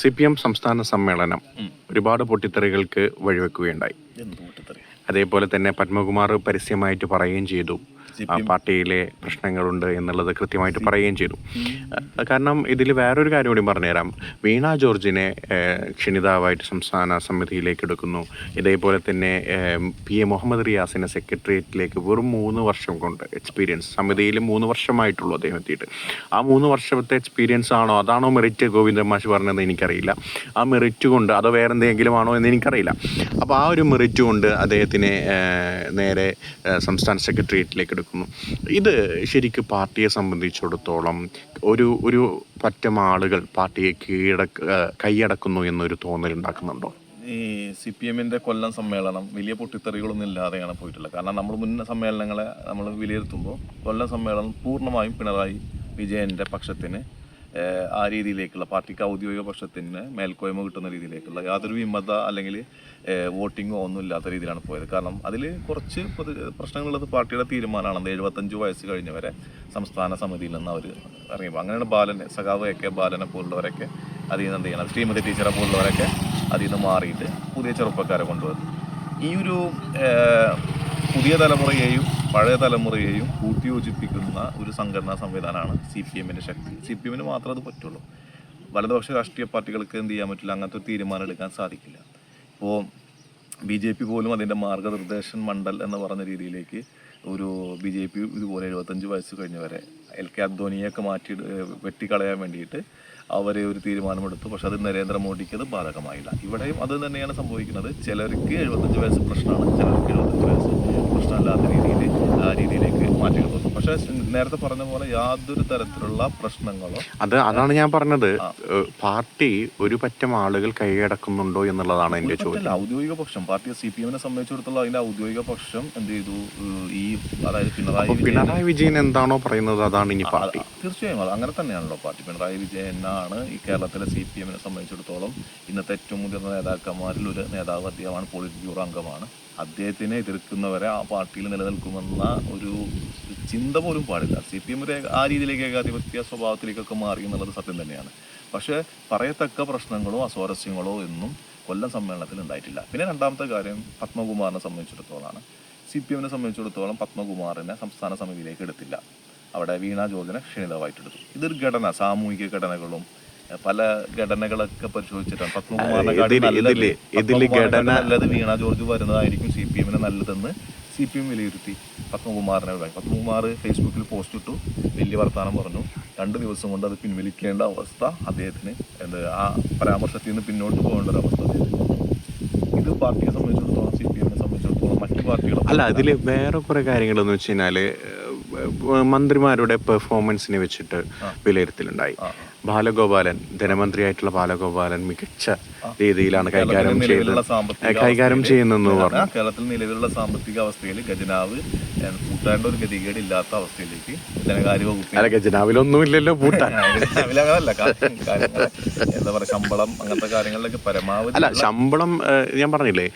C P M സംസ്ഥാന സമ്മേളനം ഒരുപാട് പൊട്ടിത്തെറികൾക്ക് വഴിവെക്കുകയുണ്ടായി. അതേപോലെ തന്നെ പത്മകുമാർ പരസ്യമായിട്ട് പറയുകയും ചെയ്തു. പാർട്ടിയിലെ പ്രശ്നങ്ങളുണ്ട് എന്നുള്ളത് കൃത്യമായിട്ട് പറയുകയും ചെയ്തു. കാരണം ഇതിൽ വേറൊരു കാര്യം കൂടി പറഞ്ഞുതരാം. വീണ ജോർജിനെ ക്ഷണിതാവായിട്ട് സംസ്ഥാന സമിതിയിലേക്ക് എടുക്കുന്നു. ഇതേപോലെ തന്നെ പി എ മുഹമ്മദ് റിയാസിനെ സെക്രട്ടേറിയറ്റിലേക്ക് വെറും മൂന്ന് വർഷം കൊണ്ട് എക്സ്പീരിയൻസ് സമിതിയിൽ മൂന്ന് വർഷമായിട്ടുള്ളൂ അദ്ദേഹം എത്തിയിട്ട്. ആ മൂന്ന് വർഷത്തെ എക്സ്പീരിയൻസ് ആണോ? അതാണോ മെറിറ്റ് ഗോവിന്ദൻ മാഷ് പറഞ്ഞത് എനിക്കറിയില്ല. ആ മെറിറ്റ് കൊണ്ട് അതോ വേറെ എന്തെങ്കിലും ആണോ എന്ന് എനിക്കറിയില്ല. അപ്പോൾ ആ ഒരു മെറിറ്റ് കൊണ്ട് അദ്ദേഹത്തിനെ നേരെ സംസ്ഥാന സെക്രട്ടേറിയറ്റിലേക്ക് എടുക്കുന്നു. ഇത് ശരിക്കും പാർട്ടിയെ സംബന്ധിച്ചിടത്തോളം ഒരു ഒരു പറ്റം ആളുകൾ പാർട്ടിയെ കീഴടക്ക കൈയടക്കുന്നു എന്നൊരു തോന്നൽ ഉണ്ടാക്കുന്നുണ്ടോ? ഈ സി പി എമ്മിന്റെ കൊല്ലം സമ്മേളനം വലിയ പൊട്ടിത്തെറികളൊന്നും ഇല്ലാതെയാണ് പോയിട്ടുള്ളത്. കാരണം നമ്മൾ മുൻ സമ്മേളനങ്ങളെ നമ്മൾ വിലയിരുത്തുമ്പോൾ കൊല്ലം സമ്മേളനം പൂർണമായും പിണറായി വിജയന്റെ പക്ഷത്തിന് ആ രീതിയിലേക്കുള്ള പാർട്ടിക്ക് ഔദ്യോഗിക പക്ഷത്തിന് മേൽക്കോയ്മ കിട്ടുന്ന രീതിയിലേക്കുള്ള യാതൊരു വിമത അല്ലെങ്കിൽ വോട്ടിങ്ങോ ഒന്നും ഇല്ലാത്ത രീതിയിലാണ് പോയത്. കാരണം അതിൽ കുറച്ച് പ്രശ്നങ്ങളുള്ളത് പാർട്ടിയുടെ തീരുമാനമാണ്. എഴുപത്തഞ്ച് വയസ്സ് കഴിഞ്ഞവരെ സംസ്ഥാന സമിതിയിൽ നിന്ന് അവർ ഇറങ്ങിയപ്പോൾ അങ്ങനെയാണ് ബാലനെ സഖാവ് എ കെ ബാലനെ പോലുള്ളവരൊക്കെ അതിൽ നിന്ന് എന്ത് ചെയ്യണം? ശ്രീമതി ടീച്ചറെ പോലുള്ളവരൊക്കെ അതിൽ നിന്ന് മാറിയിട്ട് പുതിയ ചെറുപ്പക്കാരെ കൊണ്ടുവന്നു. ഈ ഒരു പുതിയ തലമുറയെയും പഴയ തലമുറയെയും കൂട്ടിയോജിപ്പിക്കുന്ന ഒരു സംഘടനാ സംവിധാനമാണ് സി പി എമ്മിന്റെ ശക്തി. സി പി എമ്മിന് മാത്രമേ അത് പറ്റുള്ളൂ. വലതുപക്ഷ രാഷ്ട്രീയ പാർട്ടികൾക്ക് എന്ത് ചെയ്യാൻ പറ്റില്ല അങ്ങനത്തെ ഒരു തീരുമാനം എടുക്കാൻ സാധിക്കില്ല. ഇപ്പോൾ ബി ജെ പി പോലും അതിന്റെ മാർഗനിർദ്ദേശൻ മണ്ഡൽ എന്ന് പറഞ്ഞ രീതിയിലേക്ക് ഒരു ബി ജെ പി ഇതുപോലെ എഴുപത്തഞ്ച് വയസ്സ് കഴിഞ്ഞവരെ എൽ കെ അദ്വാനിയൊക്കെ മാറ്റി വെട്ടിക്കളയാൻ വേണ്ടിയിട്ട് അവരെ ഒരു തീരുമാനമെടുത്തു. പക്ഷെ അത് നരേന്ദ്രമോദിക്ക് അത് ബാധകമായില്ല. ഇവിടെയും അത് തന്നെയാണ് സംഭവിക്കുന്നത്. ചിലർക്ക് എഴുപത്തഞ്ച് വയസ്സ് പ്രശ്നമാണ് ചിലർക്ക് എഴുപത്തഞ്ച് വയസ്സ് പ്രശ്നമല്ലാത്ത രീതിയിൽ ആ രീതിയിലേക്ക് മാറ്റികൾ വന്നു പക്ഷേ നേരത്തെ പറഞ്ഞ പോലെ യാതൊരു തരത്തിലുള്ള പ്രശ്നങ്ങളോ അത് അതാണ് ഞാൻ പറഞ്ഞത്. പാർട്ടി ഒരു പറ്റം ആളുകൾ കൈയടക്കുന്നുണ്ടോ എന്നുള്ളതാണ് എന്റെ ചോദ്യം. ഔദ്യോഗിക പക്ഷം. പാർട്ടി സി പി എമ്മിനെ സംബന്ധിച്ചിടത്തോളം അതിന്റെ ഔദ്യോഗിക പക്ഷം എന്ത് ചെയ്തു? ഈ അതായത് പിണറായി വിജയൻ പിണറായി വിജയൻ എന്താണോ പറയുന്നത് അതാണ് ഇനി പാർട്ടി. തീർച്ചയായും അത് അങ്ങനെ തന്നെയാണല്ലോ പാർട്ടി. പിണറായി വിജയൻ വിജയനാണ് ഈ കേരളത്തിലെ സി പി എമ്മിനെ സംബന്ധിച്ചിടത്തോളം ഇന്നത്തെ ഏറ്റവും മുതിർന്ന നേതാക്കന്മാരിൽ ഒരു നേതാവ് അദ്ദേഹമാണ് പോളിറ്റ് ബ്യൂറോ അംഗമാണ്. അദ്ദേഹത്തിനെ എതിർക്കുന്നവരെ ആ പാർട്ടിയിൽ നിലനിൽക്കുമെന്ന ഒരു ചിന്ത പോലും പാടില്ല. സി പി എമ്മിന്റെ ആ രീതിയിലേക്ക് ഏകാധിപത്യ സ്വഭാവത്തിലേക്കൊക്കെ മാറി എന്നുള്ളത് സത്യം തന്നെയാണ്. പക്ഷേ പറയത്തക്ക പ്രശ്നങ്ങളോ അസ്വാരസ്യങ്ങളോ എന്നും കൊല്ലം സമ്മേളനത്തിൽ ഉണ്ടായിട്ടില്ല. പിന്നെ രണ്ടാമത്തെ കാര്യം പത്മകുമാറിനെ സംബന്ധിച്ചിടത്തോളമാണ് സി പി എമ്മിനെ സംബന്ധിച്ചിടത്തോളം പത്മകുമാറിനെ സംസ്ഥാന സമിതിയിലേക്ക് എടുത്തില്ല. അവിടെ വീണ ജോർജിനെ ക്ഷണിതമായിട്ടെടുത്തു. ഇതൊരു ഘടന സാമൂഹിക ഘടനകളും പല ഘടനകളൊക്കെ പരിശോധിച്ചിട്ടാണ് പത്മകുമാറിനെ നല്ലത് വീണ ജോർജ് വരുന്നതായിരിക്കും സി പി എമ്മിന് നല്ലതെന്ന് സി പി എം വിലയിരുത്തി. പത്മകുമാറിനെ ഒഴിവാക്കി പത്മകുമാർ ഫേസ്ബുക്കിൽ പോസ്റ്റ് ഇട്ടു. വലിയ വർത്തമാനം പറഞ്ഞു. രണ്ട് ദിവസം കൊണ്ട് അത് പിൻവലിക്കേണ്ട അവസ്ഥ അദ്ദേഹത്തിന് എന്ത് ആ പരാമർശത്തിൽ നിന്ന് പിന്നോട്ട് പോകേണ്ട ഒരു അവസ്ഥ ഇത് പാർട്ടിയെ സംബന്ധിച്ചിടത്തോളം സി പി എമ്മിനെ സംബന്ധിച്ചിടത്തോളം മറ്റു പാർട്ടികൾ അല്ല അതിൽ വേറെ കുറേ കാര്യങ്ങളെന്ന് വെച്ച് കഴിഞ്ഞാൽ മന്ത്രിമാരുടെ പെർഫോമൻസിനെ വെച്ചിട്ട് വിലയിരുത്തലുണ്ടായി. ബാലഗോപാലൻ ധനമന്ത്രിയായിട്ടുള്ള ബാലഗോപാലൻ മികച്ച രീതിയിലാണ് കൈകാര്യം ഏഹ്, കൈകാര്യം ചെയ്യുന്നതെന്ന് പറഞ്ഞു. കേരളത്തിൽ നിലവിലുള്ള സാമ്പത്തിക അവസ്ഥയിൽ ഖജനാവ് ഏഹ്, കൂട്ടേണ്ട ഒരു ഗതികേട് ഇല്ലാത്ത അവസ്ഥയിലേക്ക് ധനകാര്യ വകുപ്പ് അല്ല പൂട്ടാൻ. അങ്ങനല്ല. കാര്യങ്ങൾ എന്താ പറയാ ശമ്പളം അങ്ങനത്തെ കാര്യങ്ങളിലൊക്കെ പരമാവധി അല്ല ശമ്പളം ഞാൻ പറഞ്ഞില്ലേ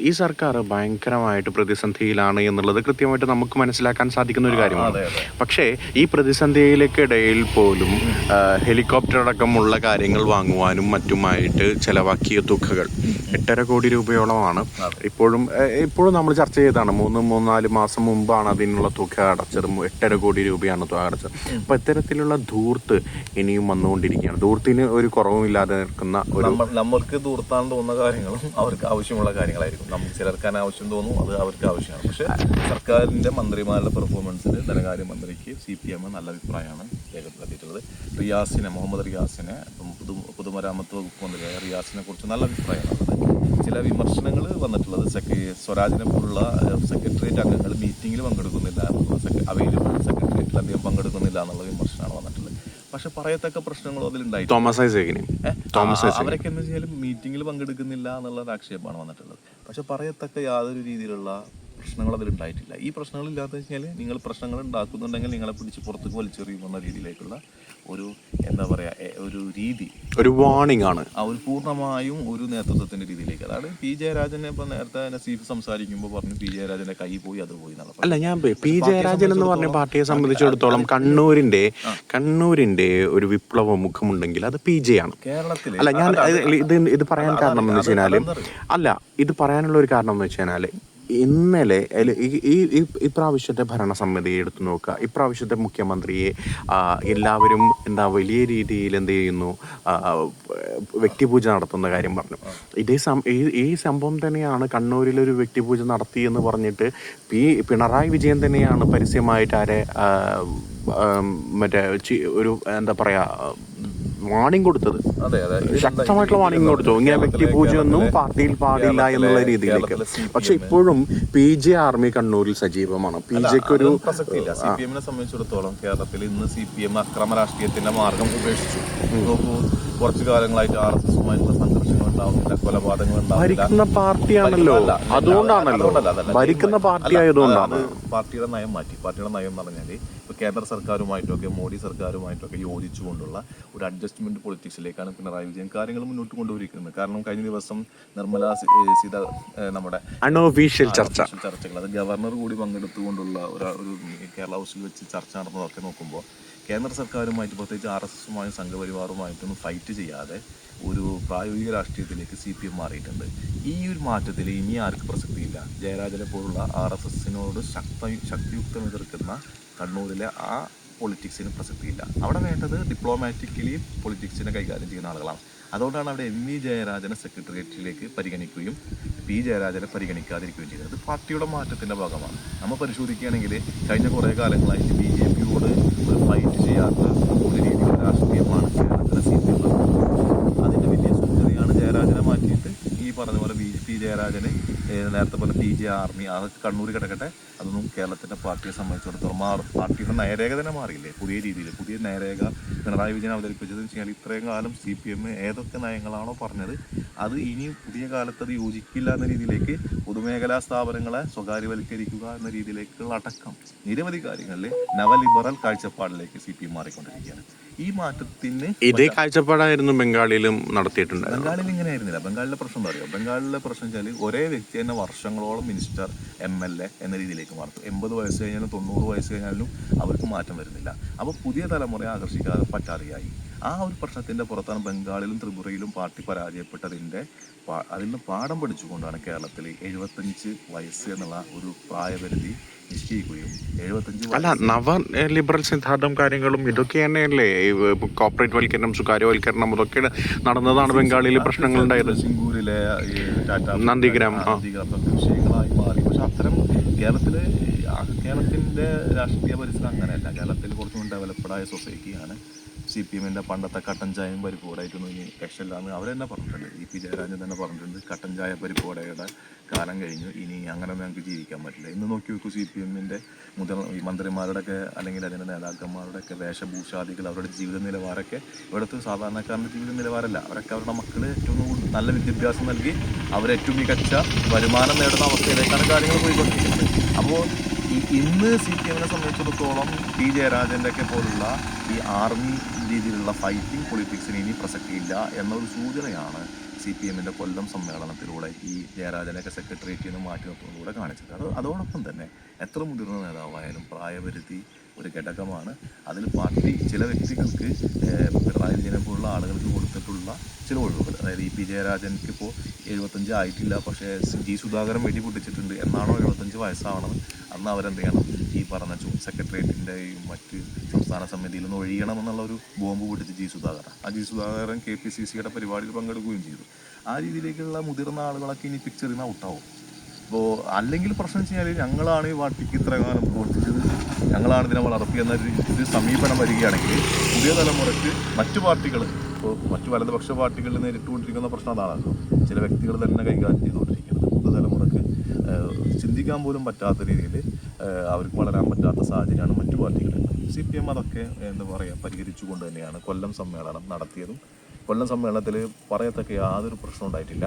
ഈ സർക്കാർ ഭയങ്കരമായിട്ട് പ്രതിസന്ധിയിലാണ് എന്നുള്ളത് കൃത്യമായിട്ട് നമുക്ക് മനസ്സിലാക്കാൻ സാധിക്കുന്ന ഒരു കാര്യമാണ്. പക്ഷേ ഈ പ്രതിസന്ധിയിലേക്കിടയിൽ പോലും ഹെലികോപ്റ്റർ അടക്കമുള്ള കാര്യങ്ങൾ വാങ്ങുവാനും മറ്റുമായിട്ട് ചെലവാക്കിയ തുകകൾ എട്ടര കോടി രൂപയോളമാണ്. ഇപ്പോഴും ഇപ്പോഴും നമ്മൾ ചർച്ച ചെയ്തതാണ്. മൂന്ന് മൂന്നാൽ മാസം മുമ്പാണ് അതിനുള്ള തുക അടച്ചത്. എട്ടര കോടി രൂപയാണ് തുക അടച്ചത്. അപ്പൊ ഇത്തരത്തിലുള്ള ധൂർത്ത് ഇനിയും വന്നുകൊണ്ടിരിക്കുകയാണ്. ധൂർത്തിന് ഒരു കുറവുമില്ലാതെ നിൽക്കുന്ന നമ്മൾക്ക് ദൂർത്താൻ തോന്നുന്ന കാര്യങ്ങളും അവർക്ക് ആവശ്യമുള്ള കാര്യങ്ങളായിരിക്കും. നമുക്ക് ചിലർക്ക് അനാവശ്യം തോന്നും അത് അവർക്ക് ആവശ്യമാണ്. പക്ഷെ സർക്കാരിന്റെ മന്ത്രിമാരുടെ പെർഫോമൻസിൽ ധനകാര്യ മന്ത്രിക്ക് സി പി എം നല്ല അഭിപ്രായമാണ് രേഖപ്പെടുത്തിയിട്ടുള്ളത്. റിയാസിനെ മുഹമ്മദ് റിയാസിനെ പുതു പൊതുമരാമത്ത് വകുപ്പ് മന്ത്രിയായ റിയാസിനെ കുറിച്ച് നല്ല അഭിപ്രായമാണ്. ചില വിമർശനങ്ങൾ വന്നിട്ടുള്ളത്. സെക്ര സ്വരാജിനെ പോലുള്ള സെക്രട്ടേറിയറ്റ് അംഗങ്ങൾ മീറ്റിങ്ങിൽ പങ്കെടുക്കുന്നില്ല. അവൈലബിൾ സെക്രട്ടേറിയറ്റിൽ അധികം പങ്കെടുക്കുന്നില്ല എന്നുള്ള വിമർശനമാണ് വന്നിട്ടുള്ളത്. പക്ഷെ പറയത്തക്ക പ്രശ്നങ്ങളും അതിലുണ്ടായി തോമസ് തോമസ് അവരൊക്കെ എന്ന് വെച്ചാൽ മീറ്റിങ്ങിൽ പങ്കെടുക്കുന്നില്ല എന്നുള്ള ആക്ഷേപമാണ് വന്നിട്ടുള്ളത്. പക്ഷെ പറയത്തക്ക യാതൊരു രീതിയിലുള്ള പ്രശ്നങ്ങൾ അതിൽ ഉണ്ടായിട്ടില്ല ഈ പ്രശ്നങ്ങൾ ഇല്ലാത്ത വെച്ചാൽ നിങ്ങൾ പ്രശ്നങ്ങൾ ഉണ്ടാക്കുന്നുണ്ടെങ്കിൽ നിങ്ങളെ പിടിച്ച് പുറത്തേക്ക് വലിച്ചെറിയുമെന്ന രീതിയിലേക്കുള്ള ഒരു എന്താ പറയുക ഒരു രീതി. ഒരു വാണിംഗ് ആണ്. ആ ഒരു പൂർണമായും ഒരു നേതൃത്വത്തിന്റെ രീതിയിലേക്ക്. അതാണ് പി ജയരാജനെ ഇപ്പൊ നേരത്തെ നസീഫ് സംസാരിക്കുമ്പോൾ പറഞ്ഞു പി ജയരാജന്റെ കൈ പോയി അത് പോയി അല്ല ഞാൻ പി- ജയരാജൻ എന്ന് പറഞ്ഞ പാർട്ടിയെ സംബന്ധിച്ചിടത്തോളം കണ്ണൂരിന്റെ കണ്ണൂരിന്റെ ഒരു വിപ്ലവ മുഖമുണ്ടെങ്കിൽ അത് പി ജെ ആണ്. കേരളത്തിൽ അല്ല ഞാൻ ഇത് ഇത് പറയാൻ കാരണം എന്ന് വെച്ച് കഴിഞ്ഞാൽ അല്ല ഇത് പറയാനുള്ള ഒരു കാരണം എന്ന് വെച്ച് കഴിഞ്ഞാൽ ഇന്നലെ ഈ- ഈ ഇപ്രാവശ്യത്തെ ഭരണസമിതി എടുത്തു നോക്കുക. ഇപ്രാവശ്യത്തെ മുഖ്യമന്ത്രിയെ എല്ലാവരും എന്താ വലിയ രീതിയിൽ എന്ത് ചെയ്യുന്നു? വ്യക്തിപൂജ നടത്തുന്ന കാര്യം പറഞ്ഞു. ഇതേ സം ഈ സംഭവം തന്നെയാണ് കണ്ണൂരിൽ ഒരു വ്യക്തിപൂജ നടത്തി എന്ന് പറഞ്ഞിട്ട് പി പിണറായി വിജയൻ തന്നെയാണ് പരസ്യമായിട്ട് ആരെ മറ്റേ ഒരു എന്താ പറയാ വാണിംഗ് കൊടുത്തത്. ശക്തമായിട്ടുള്ള വാണിംഗ് കൊടുത്തു. ഇങ്ങനെ വ്യക്തി പൂജയൊന്നും പാർട്ടിയിൽ പാടില്ല എന്നുള്ള രീതിയിലേക്ക്. പക്ഷെ ഇപ്പോഴും പി ജെ ആർമി കണ്ണൂരിൽ സജീവമാണ്. പി ജെക്ക് ഒരു അതൊന്നും പ്രസക്തിയില്ല. സി പി എമ്മിനെ സംബന്ധിച്ചിടത്തോളം കേരളത്തിൽ ഇന്ന് സി പി എം അക്രമ രാഷ്ട്രീയത്തിന്റെ മാർഗം ഉപേക്ഷിച്ചു. കുറച്ചു കാലങ്ങളായിട്ട് ആർ എസ് എസുമായിട്ടുള്ള സംഘർഷങ്ങൾ ഉണ്ടാവുന്നില്ല കൊലപാതകങ്ങൾ ഭരിക്കുന്ന പാർട്ടിയാണല്ലോ. അതുകൊണ്ടാണല്ലോ. ഭരിക്കുന്ന പാർട്ടി ആയതുകൊണ്ടാണ് പാർട്ടിയുടെ നയം മാറ്റി. പാർട്ടിയുടെ നയം എന്ന് ഇപ്പൊ കേന്ദ്ര സർക്കാരുമായിട്ടൊക്കെ മോഡി സർക്കാരുമായിട്ടൊക്കെ യോജിച്ചുകൊണ്ടുള്ള ഒരു അഡ്ജസ്റ്റ്മെന്റ് പൊളിറ്റിക്സിലേക്കാണ് പിണറായി വിജയൻ കാര്യങ്ങൾ മുന്നോട്ട് കൊണ്ടുപോയിരിക്കുന്നത് കാരണം കഴിഞ്ഞ ദിവസം നിർമ്മല സീത നമ്മുടെ അൺഒഫീഷ്യൽ ചർച്ച. ചർച്ചകൾ. അത് ഗവർണർ കൂടി പങ്കെടുത്തുകൊണ്ടുള്ള ഒരു ഒരു കേരള ഹൗസിൽ വെച്ച് ചർച്ച നടന്നതൊക്കെ നോക്കുമ്പോൾ കേന്ദ്ര സർക്കാരുമായിട്ട് പ്രത്യേകിച്ച് ആർ എസ് എസുമായും സംഘപരിവാറുമായിട്ടൊന്നും ഫൈറ്റ് ചെയ്യാതെ ഒരു പ്രായോഗിക രാഷ്ട്രീയത്തിലേക്ക് സി പി എം മാറിയിട്ടുണ്ട്. ഈ ഒരു മാറ്റത്തിൽ ഇനി ആർക്ക് പ്രസക്തിയില്ല. ജയരാജനെ പോലുള്ള ആർ എസ് എസിനോട് ശക്ത ശക്തിയുക്തം എതിർക്കുന്ന കണ്ണൂരിലെ ആ പൊളിറ്റിക്സിന് പ്രസക്തിയില്ല. അവിടെ വേണ്ടത് ഡിപ്ലോമാറ്റിക്കലി പൊളിറ്റിക്സിനെ കൈകാര്യം ചെയ്യുന്ന ആളുകളാണ്. അതുകൊണ്ടാണ് അവിടെ എം വി ജയരാജനെ സെക്രട്ടേറിയറ്റിലേക്ക് പരിഗണിക്കുകയും പി ജയരാജനെ പരിഗണിക്കാതിരിക്കുകയും ചെയ്തത് അത് പാർട്ടിയുടെ മാറ്റത്തിന്റെ ഭാഗമാണ്. നമ്മൾ പരിശോധിക്കുകയാണെങ്കിൽ കഴിഞ്ഞ കുറേ കാലങ്ങളായിട്ട് ബി ജെ പിയോട് ഒരു ഫൈറ്റ് ചെയ്യാത്ത ഒരു രീതിയിലുള്ള രാഷ്ട്രീയമാണ് കേരളത്തിലെ സി പി എം അതിന്റെ വലിയ സൂചനയാണ് ജയരാജനെ മാറ്റിയിട്ട് ഈ പറഞ്ഞ പോലെ ബി പി ജയരാജന് നേരത്തെ പറഞ്ഞ പി ജെ ആർമി അതൊക്കെ കണ്ണൂർ കിടക്കട്ടെ. അതൊന്നും കേരളത്തിന്റെ പാർട്ടിയെ സംബന്ധിച്ചിടത്തോളം മാറും പാർട്ടിയുടെ നയരേഖ തന്നെ മാറിയില്ലേ? പുതിയ രീതിയിൽ പുതിയ നയരേഖ പിണറായി വിജയൻ അവതരിപ്പിച്ചതെന്ന് വെച്ചാൽ ഇത്രയും കാലം സി പി എം ഏതൊക്കെ നയങ്ങളാണോ പറഞ്ഞത് അത് ഇനി പുതിയ കാലത്ത് അത് യോജിക്കില്ല എന്ന രീതിയിലേക്ക് പൊതുമേഖലാ സ്ഥാപനങ്ങളെ സ്വകാര്യവൽക്കരിക്കുക എന്ന രീതിയിലേക്കുള്ള അടക്കം നിരവധി കാര്യങ്ങളിൽ നവലിബറൽ കാഴ്ചപ്പാടിലേക്ക് സി പി എം മാറിക്കൊണ്ടിരിക്കുകയാണ്. ഈ മാറ്റത്തിന് ഇതേ കാഴ്ചപ്പാടായിരുന്നു ബംഗാളിലും നടത്തിയിട്ടുണ്ട് ബംഗാളിൽ ഇങ്ങനെ ആയിരുന്നില്ല. ബംഗാളിലെ പ്രശ്നം എന്താ പറയുക ബംഗാളിലെ പ്രശ്നം വെച്ചാൽ ഒരേ വ്യക്തി തന്നെ വർഷങ്ങളോളം മിനിസ്റ്റർ എം എൽ എ എന്ന രീതിയിലേക്ക് മാറും എൺപത് വയസ്സ് കഴിഞ്ഞാലും തൊണ്ണൂറ് വയസ്സ് കഴിഞ്ഞാലും അവർക്ക് മാറ്റം വരുന്നില്ല. അപ്പോൾ പുതിയ തലമുറയെ ആകർഷിക്കാതെ പറ്റാതെയായി. ആ ഒരു പ്രശ്നത്തിന്റെ പുറത്താണ് ബംഗാളിലും ത്രിപുരയിലും പാർട്ടി പരാജയപ്പെട്ടതിന്റെ അതിൽ നിന്ന് പാഠം പഠിച്ചുകൊണ്ടാണ് കേരളത്തിൽ എഴുപത്തഞ്ച് വയസ്സ് എന്നുള്ള ഒരു പ്രായപരിധി നിശ്ചയിക്കുകയും എഴുപത്തഞ്ച് അല്ല നവ ലിബറൽ സിദ്ധാന്തം കാര്യങ്ങളും ഇതൊക്കെ തന്നെയല്ലേ കോർപ്പറേറ്റ് വൽക്കരണം സ്വകാര്യവൽക്കരണം ഇതൊക്കെ നടന്നതാണ് ബംഗാളിൽ പ്രശ്നങ്ങൾ ഉണ്ടായത് സിംഗൂരിലെ നന്ദിഗ്രാം, വിഷയങ്ങളായി മാറി പക്ഷെ അത്തരം കേരളത്തിലെ കേരളത്തിന്റെ കേരളത്തിന്റെ രാഷ്ട്രീയ പരിസരം അങ്ങനെയല്ല കേരളത്തിൽ കുറച്ചും ഡെവലപ്ഡായ സൊസൈറ്റിയാണ് സി പി എമ്മിന്റെ പണ്ടത്തെ കട്ടൻ ചായയും പരിപ്പ് ഇനി രക്ഷയില്ലാന്ന് അവർ തന്നെ പറഞ്ഞിട്ടുണ്ട് ഇ പി ജയരാജൻ തന്നെ പറഞ്ഞിട്ടുണ്ട് കട്ടൻ ചായ പരിപ്പ് കാലം കഴിഞ്ഞു ഇനി അങ്ങനെ ഞങ്ങൾക്ക് ജീവിക്കാൻ പറ്റില്ല. ഇന്ന് നോക്കി നോക്കൂ സി പി എമ്മിന്റെ മുതിർന്ന മന്ത്രിമാരുടെ ഒക്കെ അല്ലെങ്കിൽ അതിന്റെ നേതാക്കന്മാരുടെ ഒക്കെ വേഷഭൂഷാദികൾ അവരുടെ ജീവിത നിലവാരമൊക്കെ ഇവിടുത്തെ സാധാരണക്കാരന്റെ ജീവിത നിലവാരമല്ല. അവരൊക്കെ അവരുടെ മക്കൾ ഏറ്റവും നല്ല വിദ്യാഭ്യാസം നൽകി അവരേറ്റവും മികച്ച വരുമാനം നേടുന്ന അവസ്ഥയിലേക്കാണ് കാര്യങ്ങൾ പോയിക്കൊണ്ടിരിക്കുന്നത്. അപ്പോൾ ഇന്ന് സി പി എമ്മിനെ സംബന്ധിച്ചിടത്തോളം പി ജയരാജന്റെ ഒക്കെ പോലുള്ള ഈ ആർമി രീതിയിലുള്ള ഫൈറ്റിംഗ് പൊളിറ്റിക്സിന് ഇനി പ്രസക്തിയില്ല എന്നൊരു സൂചനയാണ് സി പി എമ്മിന്റെ കൊല്ലം സമ്മേളനത്തിലൂടെ ഈ ജയരാജനൊക്കെ സെക്രട്ടേറിയറ്റിൽ നിന്ന് മാറ്റി നിർത്തുന്നതിലൂടെ കാണിച്ചത്. അത് അതോടൊപ്പം തന്നെ എത്ര മുതിർന്ന നേതാവായാലും പ്രായപരിധി ഒരു ഘടകമാണ്. അതിൽ പാർട്ടി ചില വ്യക്തികൾക്ക് പിണറായി വിജയനെ പോലുള്ള ആളുകൾക്ക് കൊടുത്തിട്ടുള്ള ചില ഒഴിവുകൾ. അതായത് ഇ പി ജയരാജൻക്ക് ഇപ്പോൾ എഴുപത്തഞ്ച് ആയിട്ടില്ല പക്ഷേ ജി സുധാകരൻ വെടി പൊട്ടിച്ചിട്ടുണ്ട് എന്നാണോ എഴുപത്തഞ്ച് വയസ്സാവണം അന്ന് അവരെന്ത് ചെയ്യണം? ഈ പറഞ്ഞ സെക്രട്ടേറിയറ്റിന്റെയും മറ്റ് സംസ്ഥാന സമിതിയിൽ നിന്ന് ഒഴിയണം എന്നുള്ള ഒരു ബോംബ് പൊട്ടിച്ച് ജി സുധാകരൻ. ആ G Sudhakaran K P C സിയുടെ പരിപാടിയിൽ പങ്കെടുക്കുകയും ചെയ്തു. ആ രീതിയിലേക്കുള്ള മുതിർന്ന ആളുകളൊക്കെ ഇനി പിക്ചറിൽ ഔട്ടാവും അപ്പോൾ അല്ലെങ്കിൽ പ്രശ്നം വെച്ച് കഴിഞ്ഞാൽ ഞങ്ങളാണ് ഈ പാർട്ടിക്ക് ഇത്ര കാലം പ്രവർത്തിച്ചത്. ഞങ്ങളാണ് ഇതിനെ വളർത്തിയെന്ന ഒരു ഒരു സമീപനം വരികയാണെങ്കിൽ പുതിയ തലമുറയ്ക്ക് മറ്റു പാർട്ടികൾ ഇപ്പോൾ മറ്റു വലതുപക്ഷ പാർട്ടികളിൽ നേരിട്ടുകൊണ്ടിരിക്കുന്ന പ്രശ്നം അതാണല്ലോ. ചില വ്യക്തികൾ തന്നെ കൈകാര്യം ചെയ്തുകൊണ്ടിരിക്കുന്നത്. പുതിയ തലമുറയ്ക്ക് ചിന്തിക്കാൻ പോലും പറ്റാത്ത രീതിയിൽ അവർക്ക് വളരാൻ പറ്റാത്ത സാഹചര്യമാണ് മറ്റു പാർട്ടികളിൽ സി പി എം അതൊക്കെ എന്താ പറയുക പരിഹരിച്ചുകൊണ്ട് തന്നെയാണ് കൊല്ലം സമ്മേളനം നടത്തിയതും. കൊല്ലം സമ്മേളനത്തിൽ പറയത്തക്ക യാതൊരു പ്രശ്നം ഉണ്ടായിട്ടില്ല.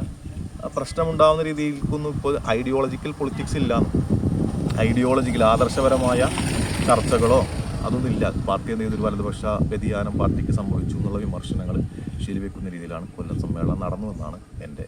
പ്രശ്നമുണ്ടാകുന്ന രീതിയിൽക്കൊന്നും. ഇപ്പോൾ ഐഡിയോളജിക്കൽ പൊളിറ്റിക്സ് ഇല്ല. ഐഡിയോളജിക്കൽ ആദർശപരമായ ചർച്ചകളോ അതൊന്നും ഇല്ല പാർട്ടി എന്ന ചെയ്തൊരു വലതുപക്ഷ വ്യതിയാനം പാർട്ടിക്ക് സംഭവിച്ചു എന്നുള്ള വിമർശനങ്ങൾ ശരിവെക്കുന്ന രീതിയിലാണ് കൊല്ലം സമ്മേളനം നടന്നുവെന്നാണ് എന്റെ